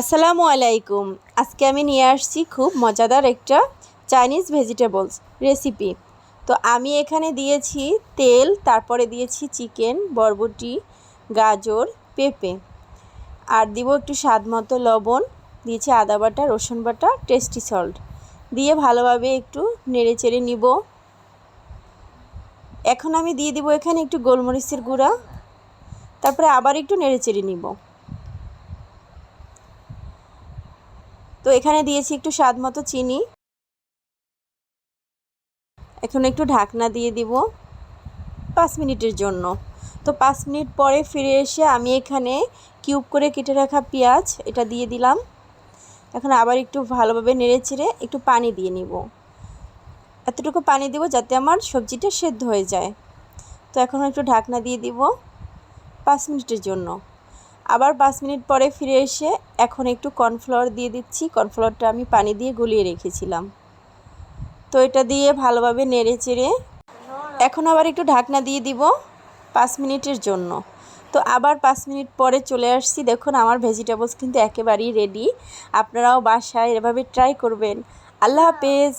আসসালামু আলাইকুম। আজকে আমি নিয়ে আসছি খুব মজাদার একটা চাইনিজ ভেজিটেবলস রেসিপি তো আমি এখানে দিয়েছি তেল, তারপরে দিয়েছি চিকেন, বরবটি, গাজর, পেঁপে। আর দিব একটু স্বাদ মতো লবণ, দিয়েছি আদা বাটা, রসুন বাটা টেস্টি সল্ট দিয়ে ভালোভাবে একটু নেড়ে চেড়ে নিব। এখন আমি দিয়ে দিব এখানে একটু গোলমরিচের গুঁড়া। তারপরে আবার একটু নেড়ে চেড়ে নিব। তো এখানে দিয়েছি একটু স্বাদ মতো চিনি। এখন একটু ঢাকনা দিয়ে দিব পাঁচ মিনিটের জন্য। তো পাঁচ মিনিট পরে ফিরে এসে আমি এখানে কিউব করে কেটে রাখা পেঁয়াজ, এটা দিয়ে দিলাম। এখন আবার একটু ভালোভাবে নেড়ে চেড়ে একটু পানি দিয়ে নিব। এতটুকু পানি দেবো যাতে আমার সবজিটা সেদ্ধ হয়ে যায়। তো এখন একটু ঢাকনা দিয়ে দিব পাঁচ মিনিটের জন্য। আবার পাঁচ মিনিট পরে ফিরে এসে এখন একটু কর্নফ্লাওয়ার দিয়ে দিচ্ছি। কর্নফ্লাওয়ারটা আমি পানি দিয়ে গুলিয়ে রেখেছিলাম। তো এটা দিয়ে ভালোভাবে নেড়ে চেড়ে এখন আবার একটু ঢাকনা দিয়ে দিব পাঁচ মিনিটের জন্য। তো আবার পাঁচ মিনিট পরে চলে আসছি। দেখুন, আমার ভেজিটেবলস কিন্তু একেবারেই রেডি আপনারাও বাসায় এভাবে ট্রাই করবেন। আল্লাহ হাফেজ।